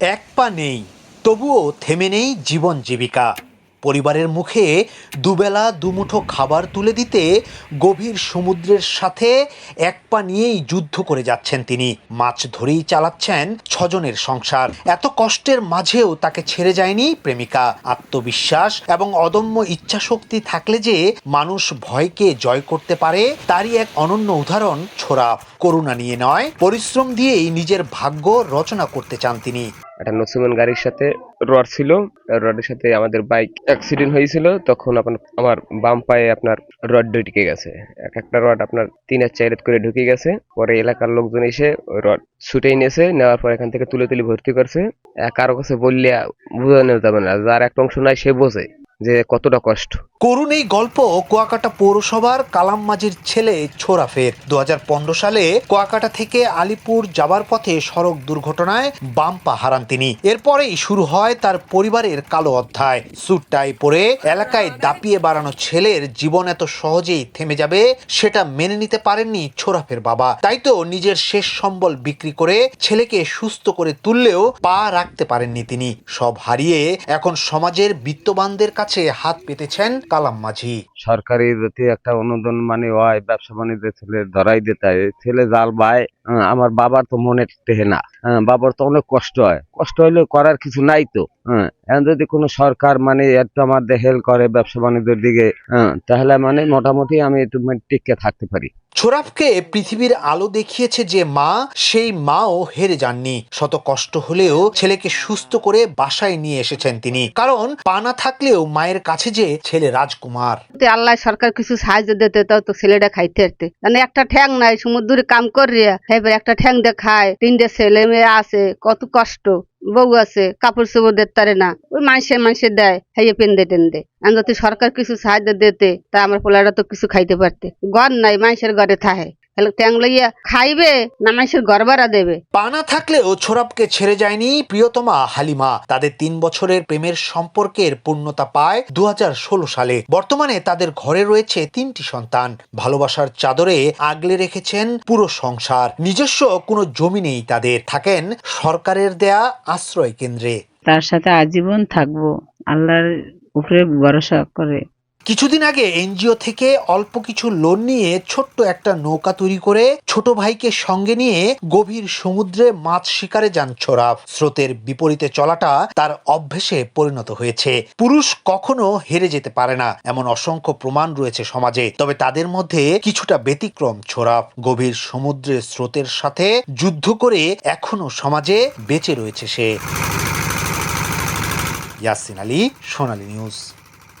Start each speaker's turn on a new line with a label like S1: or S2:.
S1: এক পা নেই তবুও থেমে নেই জীবন জীবিকা। পরিবারের মুখে দুবেলা দুমুঠো খাবার তুলে দিতে গভীর সমুদ্রের সাথে এক পা নিয়েই যুদ্ধ করে যাচ্ছেন তিনি। মাছ ধরেই চালাচ্ছেন ছজনের সংসার। এত কষ্টের মাঝেও তাকে ছেড়ে যায়নি প্রেমিকা। আত্মবিশ্বাস এবং অদম্য ইচ্ছাশক্তি থাকলে যে মানুষ ভয়কে জয় করতে পারে, তারই এক অনন্য উদাহরণ ছোড়া করুণা নিয়ে নয়, পরিশ্রম দিয়েই নিজের ভাগ্য রচনা করতে চান তিনি।
S2: একটা নসিমন গাড়ির সাথে রড ছিল, রডের সাথে আমাদের বাইক অ্যাক্সিডেন্ট হয়েছিল, তখন আপনার, আমার বাম পায়ে আপনার রড ঢুকে গেছে। এক একটা রড আপনার তিন আর চার করে ঢুকে গেছে। পরে এলাকার লোকজন এসে ওই রড ছুটে নিয়েছে, নেওয়ার পর এখান থেকে তুলে তুলে ভর্তি করছে। কারও কাছে বললে বোঝানো যাবে না, যার একটা অংশ নাই সে বোঝে। যে কতটা কষ্ট।
S1: করুণ এই গল্প কুয়াকাটা পৌরসভার কালাম কালামমাজির ছেলে ছোরাফের দু হাজার পনেরো সালে কুয়াকাটা থেকে আলিপুর যাবার পথে সড়ক দুর্ঘটনায় বাম পা হারান তিনি। এরপরেই শুরু হয় তার পরিবারের কালো অধ্যায়। স্যুটটাই পরে এলাকায় দাপিয়ে বাড়ানো ছেলের জীবন এত সহজেই থেমে যাবে, সেটা মেনে নিতে পারেননি ছোরাফের বাবা। তাই তো নিজের শেষ সম্বল বিক্রি করে ছেলেকে সুস্থ করে তুললেও পা রাখতে পারেননি তিনি। সব হারিয়ে এখন সমাজের বিত্তবানদের কাছে হাত পেতেছেন কালাম মাঝি।
S3: সরকারের যদি একটা অনুদান মানে হয় ব্যবসা বাণিজ্য ছেলে ধরাই দিতে হয়। ছেলে জাল বায় আমার বাবার তো মনে টেহে না। বাবার তো অনেক কষ্ট হয়। কষ্ট হইলে করার কিছু নাই তো। হ্যাঁ এখন যদি কোনো সরকার মানে একটু আমাদের হেল্প করে ব্যবসা বাণিজ্যের দিকে হ্যাঁ তাহলে মানে মোটামুটি আমি একটু মানে টিকে থাকতে পারি।
S1: ছোরাফকে পৃথিবীর আলো দেখিয়েছে যে মা সেই মাও হেরে যাননি। শত কষ্ট হলেও ছেলেকে সুস্থ করে বাসায় নিয়ে এসেছেন তিনি। কারণ পানা থাকলেও মায়ের কাছে যে ছেলে রাজকুমার।
S4: আল্লাহ সরকার কিছু সাহায্য দিতে তাও তো ছেলেটা খাইতে পারতে মানে একটা ঠ্যাং নাই সমুদ্রে কাম করিয়া এবার একটা ঠ্যাং দিয়ে খায় তিনটে ছেলে মেয়ে আছে কত কষ্ট। বউ আছে, কাপড় চোপড় পারে না, ওই মাসে মানুষে দেয় হাইয়ে পেন্দে টেন্দে। আমি যদি সরকার কিছু সাহায্য দিতে, তা আমার পোলাটা তো কিছু খাইতে পারতে। ঘর নাই, মানুষের ঘরে থাহে। ট্যাং লইয়া খাইবে না মানুষের ঘর দেবে?
S1: পানা থাকলেও ছোরাবকে ছেড়ে যায়নি প্রিয়তমা হালিমা। তাদের তিন বছরের প্রেমের সম্পর্কের পূর্ণতা পায় দু সালে। বর্তমানে তাদের ঘরে রয়েছে তিনটি সন্তান। ভালোবাসার চাদরে আগলে রেখেছেন পুরো সংসার। নিজস্ব কোনো জমি নেই তাদের। থাকেন সরকারের দেয়া আশ্রয় কেন্দ্রে।
S5: তার সাথে আজীবন থাকব। আল্লাহর উপরে ভরসা করে।
S1: কিছুদিন আগে এনজিও থেকে অল্প কিছু লোন নিয়ে ছোট্ট একটা নৌকা তৈরি করে ছোট ভাইকে সঙ্গে নিয়ে গভীর সমুদ্রে মাছ শিকারে যান ছোরাফ স্রোতের বিপরীতে চলাটা তার অভ্যেসে পরিণত হয়েছে। পুরুষ কখনো হেরে যেতে পারে না, এমন অসংখ্য প্রমাণ রয়েছে সমাজে। তবে তাদের মধ্যে কিছুটা ব্যতিক্রম ছোরাফ গভীর সমুদ্রের স্রোতের সাথে যুদ্ধ করে এখনও সমাজে বেঁচে রয়েছে সে। ইয়াসিন আলী, সোনালী নিউজ।